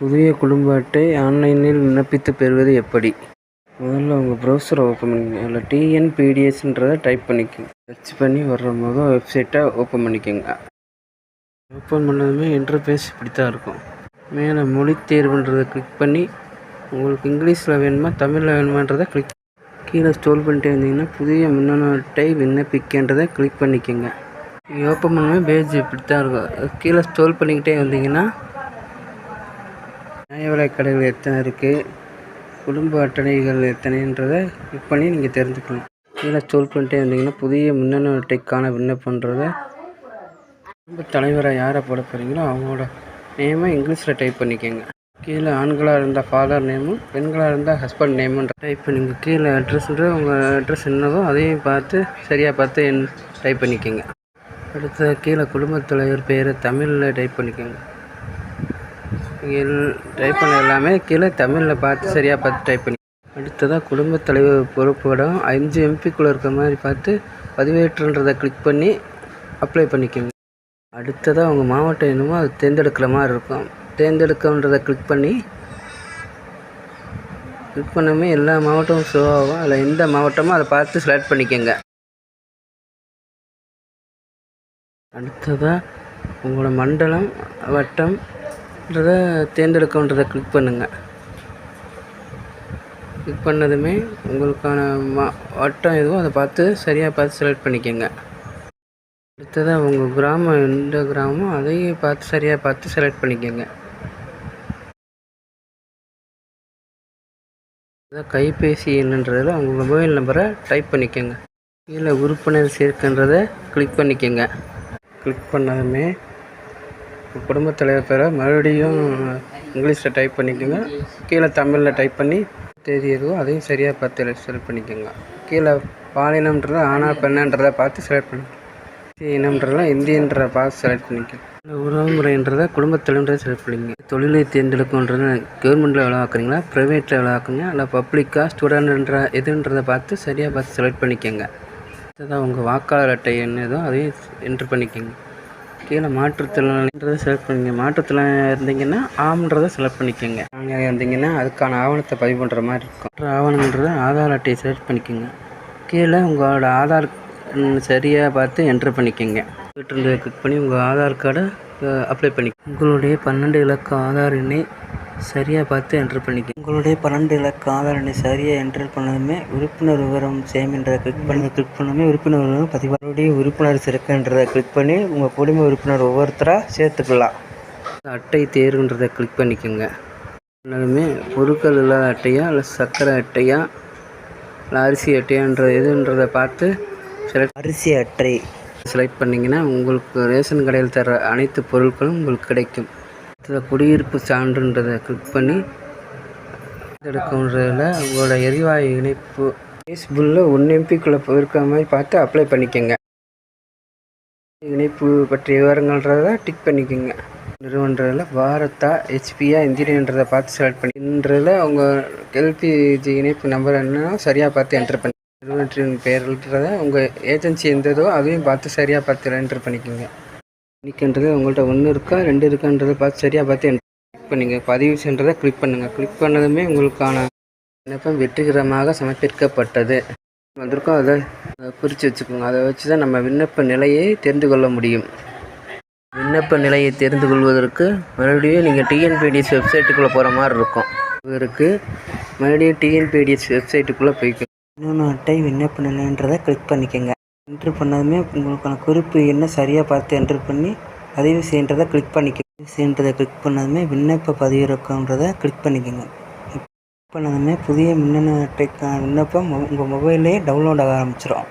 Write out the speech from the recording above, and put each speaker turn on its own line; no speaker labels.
புதிய குடும்ப அட்டை ஆன்லைனில் விண்ணப்பித்து பெறுவது எப்படி? முதல்ல உங்கள் ப்ரௌசரை ஓப்பன் பண்ணிக்கங்க அதில் டிஎன்பிடிஎஸ்ன்றதை டைப் பண்ணிக்கோங்க. சர்ச் பண்ணி வர்ற மொதல் வெப்சைட்டை ஓப்பன் பண்ணிக்கோங்க. ஓப்பன் பண்ணதுமே இன்டர்ஃபேஸ் இப்படி தான் இருக்கும். மேலே மொழி தேர்வுன்றதை கிளிக் பண்ணி உங்களுக்கு இங்கிலீஷில் வேணுமா தமிழில் வேணுமான்றதை கிளிக் கீழே ஸ்டோல் பண்ணிட்டே இருந்தீங்கன்னா புதிய மின்னணு அட்டை விண்ணப்பிக்கின்றதை கிளிக் பண்ணிக்கோங்க. நீங்கள் ஓப்பன் பண்ணும்போது பேஜ் இப்படி தான் இருக்கும். கீழே ஸ்டோல் பண்ணிக்கிட்டே வந்தீங்கன்னா நியாய விலைக் கடைகள் எத்தனை இருக்குது குடும்ப அட்டணைகள் எத்தனைன்றதை கிளிக் பண்ணி நீங்கள் தெரிஞ்சுக்கலாம் கீழே ஸ்க்ரோல் பண்ணிட்டே வந்தீங்கன்னா புதிய மின்னணு அட்டைக்கான விண்ணப்பன்றதை குடும்ப தலைவராக யாரை போட போகிறீங்களோ அவங்களோட நேமை இங்கிலீஷில் டைப் பண்ணிக்கோங்க. கீழே ஆண்களாக இருந்தால் ஃபாதர் நேமும் பெண்களாக இருந்தால் ஹஸ்பண்ட் நேமும் டைப் பண்ணிங்க. கீழே அட்ரஸ்ன்ற உங்கள் அட்ரஸ் என்னவோ அதையும் பார்த்து சரியாக பார்த்து என் டைப் பண்ணிக்கோங்க. அடுத்த கீழே குடும்பத் தலைவர் பேரை தமிழில் டைப் பண்ணிக்கோங்க. எல் டைப் பண்ண எல்லாமே கீழே தமிழில் பார்த்து சரியாக பார்த்து டைப் பண்ணி. அடுத்ததாக குடும்பத் தலைவர் பொறுப்பிடம் அஞ்சு எம்பிக்குள்ளே இருக்கிற மாதிரி பார்த்து பதிவேற்றுன்றதை கிளிக் பண்ணி அப்ளை பண்ணிக்கோங்க. அடுத்ததாக உங்கள் மாவட்டம் என்னமோ அது தேர்ந்தெடுக்கிற மாதிரி இருக்கும். தேர்ந்தெடுக்கன்றதை கிளிக் பண்ணி கிளிக் பண்ணாமே எல்லா மாவட்டமும் ஷோ ஆகும் அதில் எந்த மாவட்டமோ அதை பார்த்து செலக்ட் பண்ணிக்கோங்க. அடுத்ததாக உங்களோட மண்டலம் வட்டம் வட்டம்ன்றதை தேர்ந்தெடுக்கன்றதை கிளிக் பண்ணுங்கள் கிளிக் பண்ணதுமே உங்களுக்கான மா வட்டம் எதுவோ அதை பார்த்து சரியாக பார்த்து செலக்ட் பண்ணிக்கோங்க. அடுத்ததாக உங்கள் கிராமம் எந்த கிராமமோ அதையும் பார்த்து சரியாக பார்த்து செலக்ட் பண்ணிக்கோங்க. அதான் கைபேசி என்னன்றதில் உங்கள் மொபைல் நம்பரை டைப் பண்ணிக்கோங்க. கீழே உறுப்பினர் சேர்க்கின்றதை கிளிக் பண்ணிக்கோங்க. கிளிக் பண்ணதுமே உங்கள் குடும்பத் தலைவர் பேரை மறுபடியும் இங்கிலீஷில் டைப் பண்ணிக்கோங்க. கீழே தமிழில் டைப் பண்ணி தேதி எதுவோ அதையும் சரியாக பார்த்து செலக்ட் பண்ணிக்கோங்க. கீழே பாலினம்ன்றதை ஆனா பெண்ணன்றதை பார்த்து செலக்ட் பண்ணி இந்திய இனம்ன்றதை இந்தியன்றதை பார்த்து செலக்ட் பண்ணிக்கோங்க. உறவுமுறைன்றதை குடும்பத் தலைவன்றதை செலக்ட் பண்ணிக்கங்க. தொழிலை தேர்ந்தெடுக்கணுன்றது கவர்மெண்ட்டில் வேலை பார்க்குறீங்களா ப்ரைவேட்டில் வேலை பார்க்குறீங்க இல்லை பப்ளிக்காக ஸ்டூடெண்ட்ன்ற எதுன்றதை பார்த்து சரியாக பார்த்து செலக்ட் பண்ணிக்கோங்க. அடுத்ததாக உங்கள் வாக்காளர் அட்டை என்ன ஏதோ அதையும் என்ட்ரு பண்ணிக்கோங்க. கீழே மாற்றுத்திறனாளின்றதை செலக்ட் பண்ணிங்க மாற்றுத்திறனாளியாக இருந்தீங்கன்னா ஆம்ன்றதை செலக்ட் பண்ணிக்கோங்க. நாங்கள் இருந்தீங்கன்னா அதுக்கான ஆவணத்தை பதிவு பண்ணுற மாதிரி இருக்கும். மற்ற ஆவணன்றதை ஆதார் அட்டையை செலக்ட் பண்ணிக்கோங்க. கீழே உங்களோட ஆதார் சரியாக பார்த்து என்ட்ரு பண்ணிக்கோங்க. வீட்டில் கிளிக் பண்ணி உங்கள் ஆதார் கார்டை அப்ளை பண்ணி உங்களுடைய பன்னெண்டு இலக்க ஆதார் எண்ணை சரியாக பார்த்து என்ட்ரு பண்ணிக்க. உங்களுடைய பன்னெண்டு இலக்க ஆதார் எண்ணை சரியாக என்ட்ரு பண்ணதுமே உறுப்பினர் விவரம் சேமின்றதை கிளிக் பண்ணி கிளிக் பண்ணதுமே உறுப்பினர் விவரம் பதிவாளுடைய உறுப்பினர் சிறக்குன்றதை கிளிக் பண்ணி உங்கள் குடும்ப உறுப்பினர் ஒவ்வொருத்தராக சேர்த்துக்கலாம். அட்டை தேர்வுன்றதை கிளிக் பண்ணிக்கோங்க. பண்ணதுமே பொருட்கள் இல்லாத அட்டையா இல்லை சர்க்கரை அட்டையா இல்லை அரிசி அட்டையான்ற எதுன்றதை பார்த்து செலக்ட் அரிசி அட்டை. செலக்ட் பண்ணிங்கன்னா உங்களுக்கு ரேஷன் கடையில் தர அனைத்து பொருட்களும் உங்களுக்கு கிடைக்கும். அடுத்தது குடியிருப்பு சான்றுன்றதை கிளிக் பண்ணி எடுக்கன்றதில் உங்களோட எரிவாயு இணைப்பு. ஃபேஸ்புல்ல ஒன் எம்பிக்குள்ளே இருக்கிற மாதிரி பார்த்து அப்ளை பண்ணிக்கோங்க. இணைப்பு பற்றிய விவரங்கள்ன்றதை டிக் பண்ணிக்கோங்க. நிறுவன்றதில் பாரத்தா ஹெச்பியா இன்ஜினியர்ன்றதை பார்த்து செலக்ட் பண்ணின்றதில் உங்கள் எல்பிஜி இணைப்பு நம்பர் என்னன்னா சரியாக பார்த்து என்டர் பண்ணி நிறுவனத்தின் பெயர்ன்றதை உங்கள் ஏஜென்சி எந்ததோ அதையும் பார்த்து சரியாக பார்த்து என்டர் பண்ணிக்கோங்க. இன்னைக்குன்றது உங்கள்கிட்ட ஒன்று இருக்கா ரெண்டு இருக்கான்றதை பார்த்து சரியாக பார்த்து கிளிக் பண்ணுங்கள் பதிவு சென்றதை கிளிக் பண்ணுங்கள் கிளிக் பண்ணதுமே உங்களுக்கான விண்ணப்பம் வெற்றிகரமாக சமர்ப்பிக்கப்பட்டது. வந்திருக்கோம். அதை குறித்து வச்சுக்கோங்க. அதை வச்சு தான் நம்ம விண்ணப்ப நிலையை தெரிந்து கொள்ள முடியும். விண்ணப்ப நிலையை தெரிந்து கொள்வதற்கு மறுபடியும் நீங்கள் டிஎன்பிடிஎஸ் வெப்சைட்டுக்குள்ளே போகிற மாதிரி இருக்கும். இவருக்கு மறுபடியும் டிஎன்பிடிஎஸ் வெப்சைட்டுக்குள்ளே போய்க்கணும் இன்னொன்று அட்டை விண்ணப்ப நிலைன்றதை கிளிக் பண்ணிக்கோங்க. என்ட்ரு பண்ணதுமே உங்களுக்கான குறிப்பு என்ன சரியாக பார்த்து என்ட்ரு பண்ணி பதிவு செய்யன்றதை கிளிக் பண்ணிக்கோங்க. பதிவு செய்யன்றதை கிளிக் பண்ணதுமே விண்ணப்ப பதிவிறக்கன்றதை கிளிக் பண்ணிக்கோங்க. கிளிக் பண்ணதுமே புதிய மின்னணு அட்டைக்கான விண்ணப்பம் உங்கள் மொபைல்லே டவுன்லோட் ஆக ஆரம்பிச்சிடும்